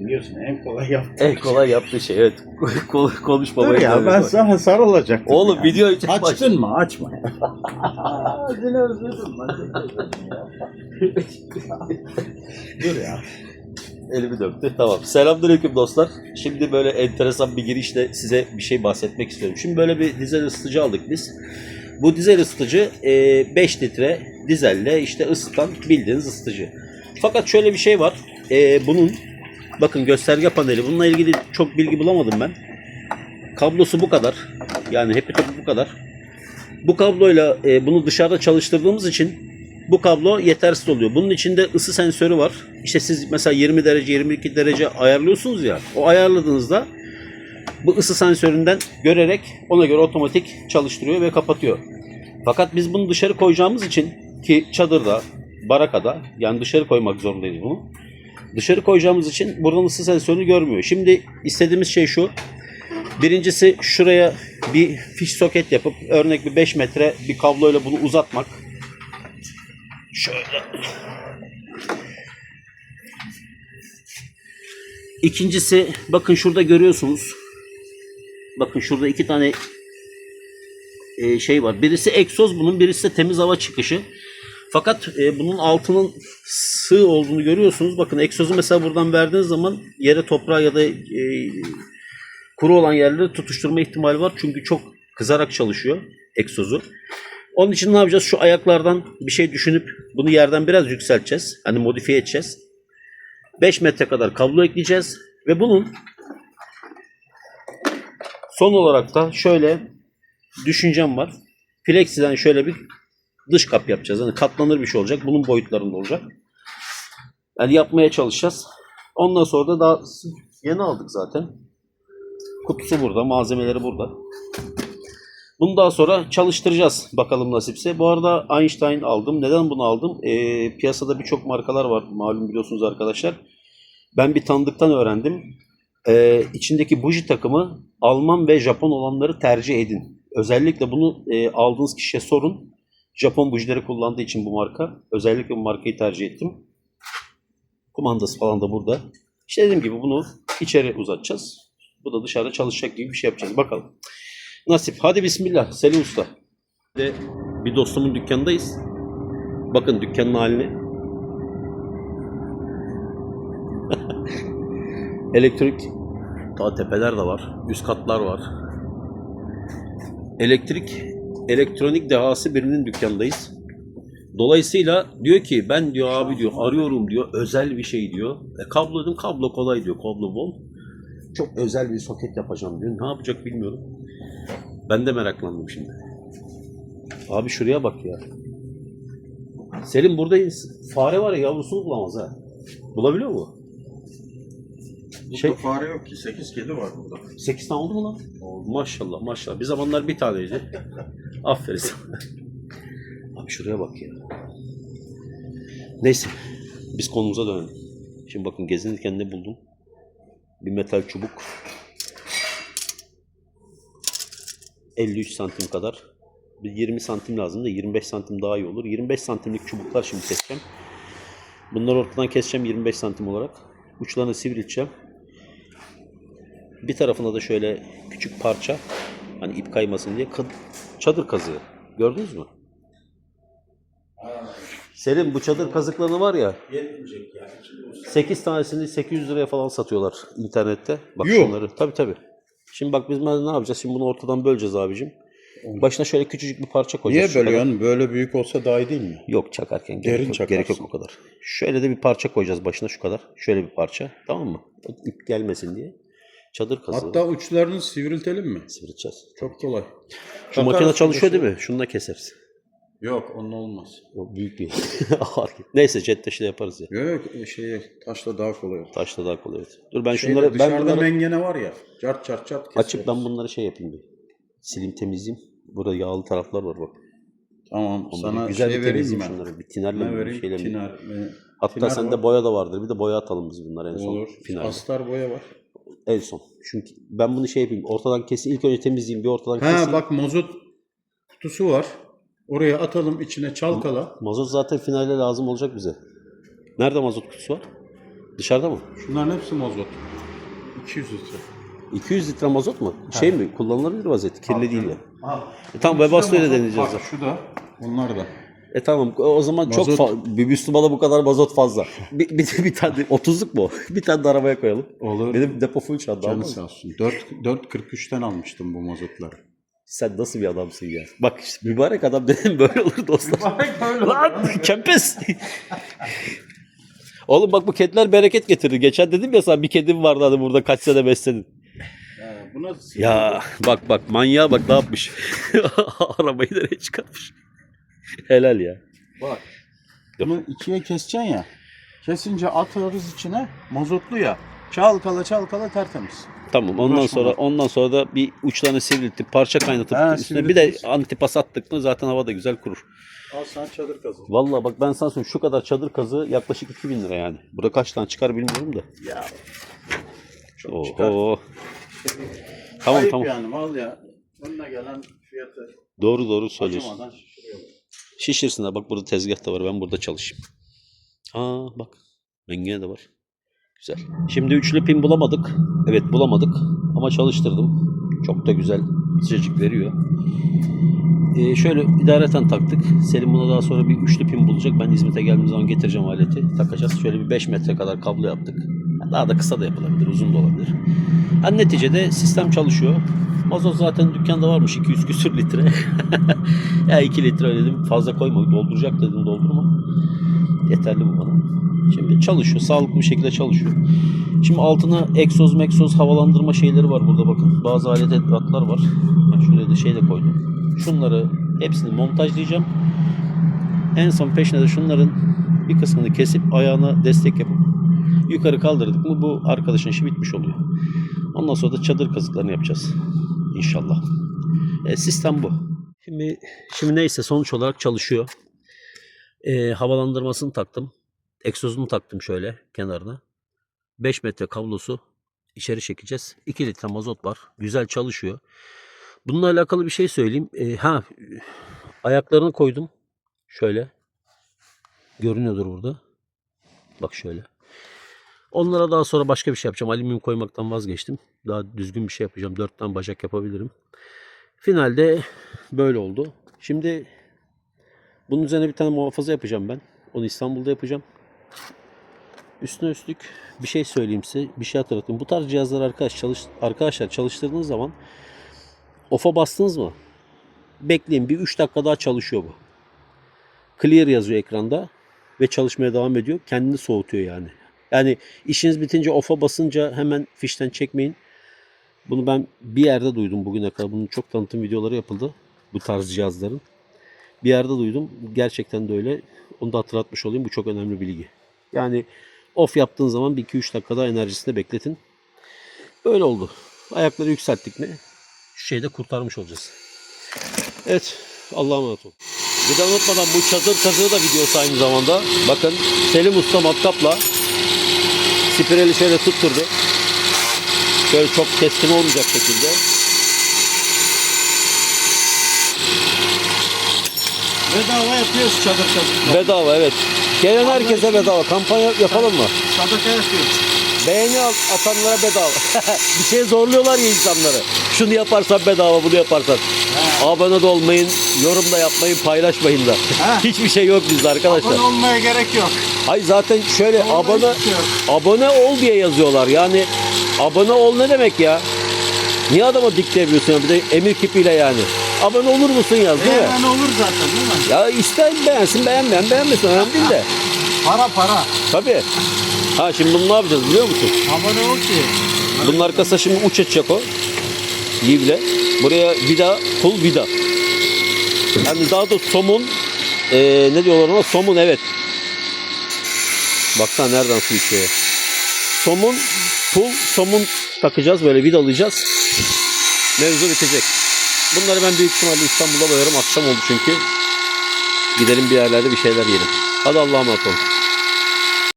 Biliyorsun en kolay yaptığım En kolay yaptığı şey evet. Kol- Konuş Dur ya ben sana sarılacaktım. Oğlum ya. video için baş- Açtın mı? Açma. Seni özledim Dur ya. Elimi döktü. Tamam. Selamünaleyküm dostlar. Şimdi böyle enteresan bir girişle size bir şey bahsetmek istiyorum. Şimdi böyle bir dizel ısıtıcı aldık biz. Bu dizel ısıtıcı e, 5 litre dizelle işte ısıtan bildiğiniz ısıtıcı. Fakat şöyle bir şey var. E, bunun bakın gösterge paneli. Bununla ilgili çok bilgi bulamadım ben. Kablosu bu kadar. Yani hepi topu bu kadar. Bu kabloyla e, bunu dışarıda çalıştırdığımız için bu kablo yetersiz oluyor. Bunun içinde ısı sensörü var. İşte siz mesela 20 derece 22 derece ayarlıyorsunuz ya. O ayarladığınızda bu ısı sensöründen görerek ona göre otomatik çalıştırıyor ve kapatıyor. Fakat biz bunu dışarı koyacağımız için ki çadırda, barakada yani dışarı koymak zorundayız bunu. Dışarı koyacağımız için buradan ısı sensörünü görmüyor. Şimdi istediğimiz şey şu. Birincisi şuraya bir fiş soket yapıp örnek bir 5 metre bir kabloyla bunu uzatmak. Şöyle. İkincisi bakın şurada görüyorsunuz. Bakın şurada iki tane e, şey var. Birisi egzoz bunun, birisi de temiz hava çıkışı. Fakat e, bunun altının sığ olduğunu görüyorsunuz. Bakın egzozu mesela buradan verdiğiniz zaman yere toprağa ya da e, kuru olan yerleri tutuşturma ihtimali var. Çünkü çok kızarak çalışıyor egzozu. Onun için ne yapacağız? Şu ayaklardan bir şey düşünüp bunu yerden biraz yükselteceğiz. Hani modifiye edeceğiz. 5 metre kadar kablo ekleyeceğiz. Ve bunun son olarak da şöyle düşüncem var. Flexiden şöyle bir dış kap yapacağız. Hani katlanır bir şey olacak. Bunun boyutlarında olacak. Yani yapmaya çalışacağız. Ondan sonra da daha yeni aldık zaten. Kutusu burada, malzemeleri burada. Bunu daha sonra çalıştıracağız bakalım nasipse. Bu arada Einstein aldım. Neden bunu aldım? Ee, piyasada birçok markalar var malum biliyorsunuz arkadaşlar. Ben bir tanıdıktan öğrendim. Ee, içindeki buji takımı Alman ve Japon olanları tercih edin. Özellikle bunu e, aldığınız kişiye sorun. Japon bujileri kullandığı için bu marka. Özellikle bu markayı tercih ettim. Kumandası falan da burada. İşte dediğim gibi bunu içeri uzatacağız. Bu da dışarıda çalışacak gibi bir şey yapacağız. Bakalım. Nasip. Hadi bismillah. Selim Usta. De bir dostumun dükkanındayız. Bakın dükkanın haline. Elektrik daha tepeler de var. Üst katlar var. Elektrik elektronik dehası birinin dükkanındayız. Dolayısıyla diyor ki ben diyor abi diyor arıyorum diyor özel bir şey diyor. E, kablo dedim kablo kolay diyor kablo bol. Çok özel bir soket yapacağım diyor. Ne yapacak bilmiyorum. Ben de meraklandım şimdi. Abi şuraya bak ya. Selim buradayız. Fare var ya yavrusunu bulamaz ha. Bulabiliyor mu? Burada Şey- fare yok ki. 8 kedi var burada. 8 tane oldu mu lan? Maşallah maşallah. Bir zamanlar bir taneydi. Aferin sana. Abi şuraya bak ya. Neyse. Biz konumuza dönelim. Şimdi bakın gezinirken ne buldum? Bir metal çubuk. 53 santim kadar. Bir 20 santim lazım da 25 santim daha iyi olur. 25 santimlik çubuklar şimdi keseceğim. Bunları ortadan keseceğim 25 santim olarak. Uçlarını sivrilteceğim. Bir tarafına da şöyle küçük parça hani ip kaymasın diye çadır kazığı. Gördünüz mü? Selim bu çadır kazıklarını var ya Yetmeyecek yani. 8 tanesini 800 liraya falan satıyorlar internette. Bak Yuh. şunları. Tabii tabii. Şimdi bak biz ne yapacağız? Şimdi bunu ortadan böleceğiz abicim. Başına şöyle küçücük bir parça Niye koyacağız. kadar. bölüyorsun? Böyle büyük olsa daha iyi değil mi? Yok çakarken Derin gerek yok, gerek yok o kadar. Şöyle de bir parça koyacağız başına şu kadar. Şöyle bir parça. Tamam mı? İp gelmesin diye. Çadır kazığı. Hatta uçlarını sivriltelim mi? sivrileceğiz. Çok kolay. Şu makine Takarız çalışıyor şurada değil mi? Şunu da keseriz. Yok onun olmaz. O büyük bir ağır. Neyse jet taşı da yaparız ya. Yok yok şey, taşla daha kolay olur. Taşla daha kolay. evet. Dur ben Şeyde, şunları ben dışarıda bunları mengene var ya. Çart çart çart keseriz. açıp ben bunları şey yapayım bir. Sileyim temizleyeyim. Burada yağlı taraflar var bak. Tamam Onları sana güzel şey bir vereyim temizleyeyim ben. şunları. Bir tinerle Ne mi, bir vereyim? şeyle mi? Tiner. e, Hatta tiner sende var. boya da vardır. Bir de boya atalım biz bunları en son. Olur. Finalde. Astar boya var. En son. Çünkü ben bunu şey yapayım. Ortadan keseyim. İlk önce temizleyeyim. Bir ortadan Ha keseyim. bak mazot kutusu var. Oraya atalım içine çalkala. Mazot zaten finalde lazım olacak bize. Nerede mazot kutusu var? Dışarıda mı? Şunların hepsi mazot. 200 litre. 200 litre mazot mu? Şey mi? Kullanılabilir vaziyeti. Kirli değil ya. Al. E tamam Webasto ile deneyeceğiz. Bak şu da. Onlar da. E tamam o zaman çok Mazot- fa- bir Müslümana bu kadar mazot fazla. Bir, bir, bir tane 30'luk mu? bir tane de arabaya koyalım. Olur. Benim depo full şu anda. Canı sağ olsun. 4 4.43'ten almıştım bu mazotları. Sen nasıl bir adamsın ya? Bak işte mübarek adam dedim böyle olur dostlar. Lan kempes. Oğlum bak bu kediler bereket getirir. Geçen dedim ya sana bir kedim vardı hani burada kaç sene besledin. Ya, bu nasıl? Ya bak bak manyağa bak ne yapmış. Arabayı nereye çıkartmış. Helal ya. Bak. Bunu ikiye keseceksin ya. Kesince atıyoruz içine. Mazotlu ya. Çalkala çalkala tertemiz. Tamam ondan Uğraşma sonra bak. ondan sonra da bir uçlarını sivriltip parça kaynatıp Ha, üstüne bir de antipas attık mı zaten hava da güzel kurur. Al sen çadır kazı. Vallahi bak ben sana söyleyeyim şu kadar çadır kazı yaklaşık 2000 lira yani. Burada kaç tane çıkar bilmiyorum da. Ya. Çok çıkar. Oho. Tamam Ayıp tamam. yani mal ya. Önüne gelen fiyatı Doğru doğru söylüyorsun. acımadan şişiriyorlar. Şişirsinler bak burada tezgah da var ben burada çalışayım. Aa bak mengene de var. Güzel. Şimdi üçlü pin bulamadık. Evet bulamadık ama çalıştırdım. Çok da güzel sıcacık veriyor. Ee, şöyle idareten taktık. Selim buna daha sonra bir üçlü pin bulacak. Ben İzmit'e geldiğim zaman getireceğim aleti. Takacağız. Şöyle bir 5 metre kadar kablo yaptık. Daha da kısa da yapılabilir, uzun da olabilir. Ha, neticede sistem çalışıyor. Mazot zaten dükkanda varmış 200 küsür litre. ya 2 litre dedim fazla koyma dolduracak dedim doldurma. Yeterli bu bana. Şimdi çalışıyor sağlıklı bir şekilde çalışıyor. Şimdi altına egzoz meksoz havalandırma şeyleri var burada bakın. Bazı alet edevatlar var. Ha, şuraya da şey de koydum. Şunları hepsini montajlayacağım. En son peşine de şunların bir kısmını kesip ayağına destek yapıp yukarı kaldırdık mı bu arkadaşın işi bitmiş oluyor. Ondan sonra da çadır kazıklarını yapacağız. İnşallah. E, sistem bu. Şimdi, şimdi neyse sonuç olarak çalışıyor. E, havalandırmasını taktım. Egzozunu taktım şöyle kenarına. 5 metre kablosu içeri çekeceğiz. 2 litre mazot var. Güzel çalışıyor. Bununla alakalı bir şey söyleyeyim. E, ha ayaklarını koydum. Şöyle. Görünüyordur burada. Bak şöyle. Onlara daha sonra başka bir şey yapacağım. Alüminyum koymaktan vazgeçtim. Daha düzgün bir şey yapacağım. Dört tane bacak yapabilirim. Finalde böyle oldu. Şimdi bunun üzerine bir tane muhafaza yapacağım ben. Onu İstanbul'da yapacağım. Üstüne üstlük bir şey söyleyeyim size. Bir şey hatırlatayım. Bu tarz cihazlar arkadaş çalış, arkadaşlar çalıştırdığınız zaman off'a bastınız mı? Bekleyin bir 3 dakika daha çalışıyor bu. Clear yazıyor ekranda ve çalışmaya devam ediyor. Kendini soğutuyor yani. Yani işiniz bitince off'a basınca hemen fişten çekmeyin. Bunu ben bir yerde duydum bugüne kadar. Bunun çok tanıtım videoları yapıldı. Bu tarz cihazların. Bir yerde duydum. Gerçekten de öyle. Onu da hatırlatmış olayım. Bu çok önemli bilgi. Yani off yaptığın zaman 1-2-3 dakika daha enerjisini bekletin. Böyle oldu. Ayakları yükselttik mi şu şeyi de kurtarmış olacağız. Evet. Allah'a emanet olun. Bir de unutmadan bu çadır kazığı da videosu aynı zamanda. Bakın Selim Usta matkapla spirali şöyle tutturdu. Şöyle çok keskin olmayacak şekilde. Bedava yapıyoruz çadır kazı. Bedava evet. Gelen herkese bedava. Kampanya yapalım mı? Sadaka yapıyoruz. Beğeni atanlara bedava. bir şey zorluyorlar ya insanları. Şunu yaparsan bedava, bunu yaparsan. Abone de olmayın, yorum da yapmayın, paylaşmayın da. Ha. Hiçbir şey yok bizde arkadaşlar. Abone olmaya gerek yok. Hayır zaten şöyle Orada abone hiçbir şey yok. abone ol diye yazıyorlar. Yani abone ol ne demek ya? Niye adama dikte yapıyorsun ya? Bir de emir kipiyle yani. Abone olur musun yaz değil mi? Hemen olur zaten değil mi? Ya ister beğensin beğenmeyen beğenmesin önemli değil de. Para para. Tabii. Ha şimdi bunu ne yapacağız biliyor musun? Abone ol ki. Bunun arkasına şimdi uç açacak o. Livle. Buraya vida, pul vida. Yani daha da somun eee, ne diyorlar ona? Somun evet. Baksana nereden su içiyor. Somun, pul, somun takacağız böyle vidalayacağız. Mevzu bitecek. Bunları ben büyük ihtimalle İstanbul'da boyarım. Akşam oldu çünkü. Gidelim bir yerlerde bir şeyler yiyelim. Hadi Allah'a emanet olun.